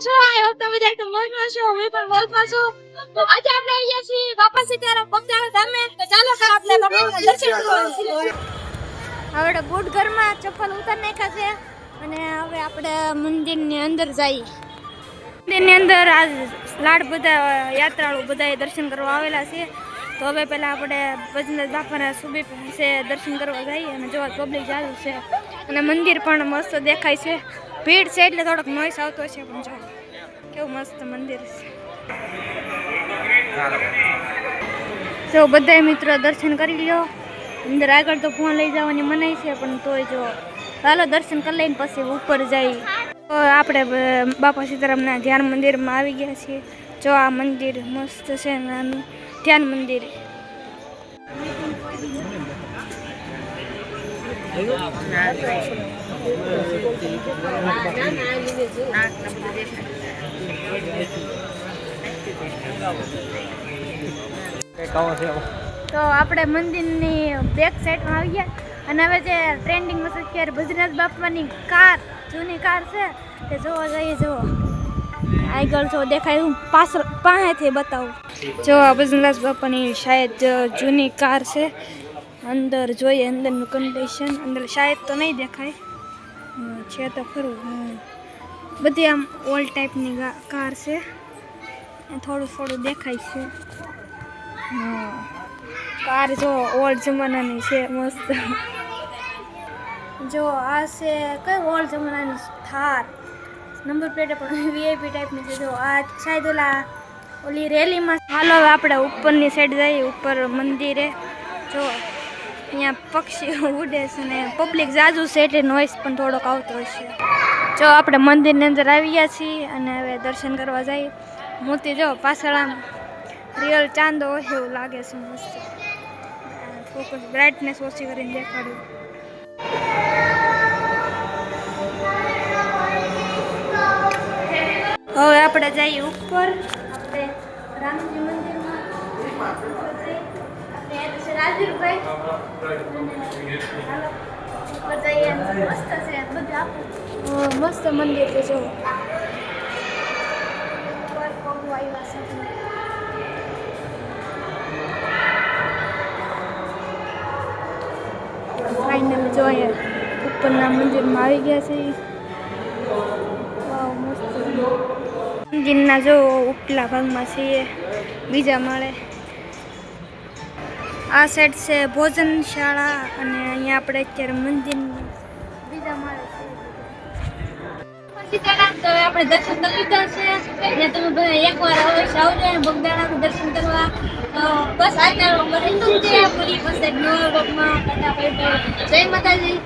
તમે જાય તો મોજમાં છો હું પણ મોજમાં છું. આજે આપણે અહીંયા છીએ વાપસ સીતારામ બગદાણા ધામે. તો ચાલો સર આપણે ભગવાનના દર્શન કરવા હવે બુટ ઘરમાં ચપ્પલ ઉતાર નાખ્યા છે. અને હવે આપણે મંદિરની અંદર જઈએ. મંદિરની અંદર આ લાડ બધા યાત્રાળુ બધાએ દર્શન કરવા આવેલા છે. તો હવે પહેલાં આપણે ભજનદાસ બાપાના સુબી પાસે દર્શન કરવા જઈએ અને જોવા પબ્લિક ચાલુ છે. અને મંદિર પણ મસ્ત દેખાય છે. ભીડ છે એટલે થોડોક નોઈસ આવતો છે પણ જો, કેવું મસ્ત મંદિર છે. જો બધા મિત્રો દર્શન કરી લ્યો. અંદર આગળ તો ફોન લઈ જવાની મનાઈ છે, પણ તોય જો ચાલો દર્શન કરી લઈને પછી ઉપર જઈ. આપણે બાપા સીતારામના ધ્યાન મંદિરમાં આવી ગયા છીએ. જો આ મંદિર મસ્ત છે, નાનું ધ્યાન મંદિર. તો આપણે મંદિરની બેક સાઈડમાં આવી અને હવે જે ટ્રેન્ડિંગમાં છે અત્યારે ભજનાથ બાપાની કાર, જૂની કાર છે. તે જોવા જઈએ જુઓ આગળ જો દેખાય, હું પાછળ પાસેથી બતાવું. જો આ બાપાની શાયદ જૂની કાર છે. અંદર જોઈએ, અંદરનું કન્ડિશન અંદર શાયદ તો નહીં દેખાય. છે તો ખરું. બધી આમ ઓલ્ડ ટાઈપની કાર છે. થોડું થોડું દેખાય છે. કાર જો ઓલ્ડ જમાનાની છે, મસ્ત. જો આ છે કઈ ઓલ્ડ જમાનાની થાર? નંબર પ્લેટ પણ વીઆઈપી ટાઈપની છે, જો આ શાયદ ઓલા, ઓલી રેલીમાં. હાલો આપણે ઉપરની સાઈડ જઈએ, ઉપર મંદિરે. જો. અહીંયા પક્ષીઓ ઉડે છે ને પબ્લિક જાજુ છે એટલે નોઈસ પણ થોડોક આવતો હશે જો આપણે મંદિરની અંદર આવી ગયા છીએ અને હવે દર્શન કરવા જઈએ મૂર્તિ જો પાછળ આમ રિયલ ચાંદો એવું લાગે છે મસ્ત. ફોકસ બ્રાઇટનેસ ઓછી કરીને દેખાડ્યું. હવે આપણે જઈએ ઉપર, આપણે રામજી મંદિરમાં. મસ્ત છે બધું આખું અ, મસ્ત મંદિર છે જો ફાઇનલ જો અહીંયા. ઉપરના મંદિરમાં આવી ગયા છે. વાવ મસ્ત. મંદિરના જો ઉપલા ભાગમાં છીએ. બીજા માળે. આ સાઈડ છે ભોજનશાળા અને અહીંયા આપણે અત્યારે મંદિર બીજા માળે આપણે દર્શન કરી છે. એટલે તમે બધા એકવાર અવશ્ય આવજો અને બગદાણાનું દર્શન કરવા. બસ આજના છે ફરી પાસે નવા બાય. જય માતાજી.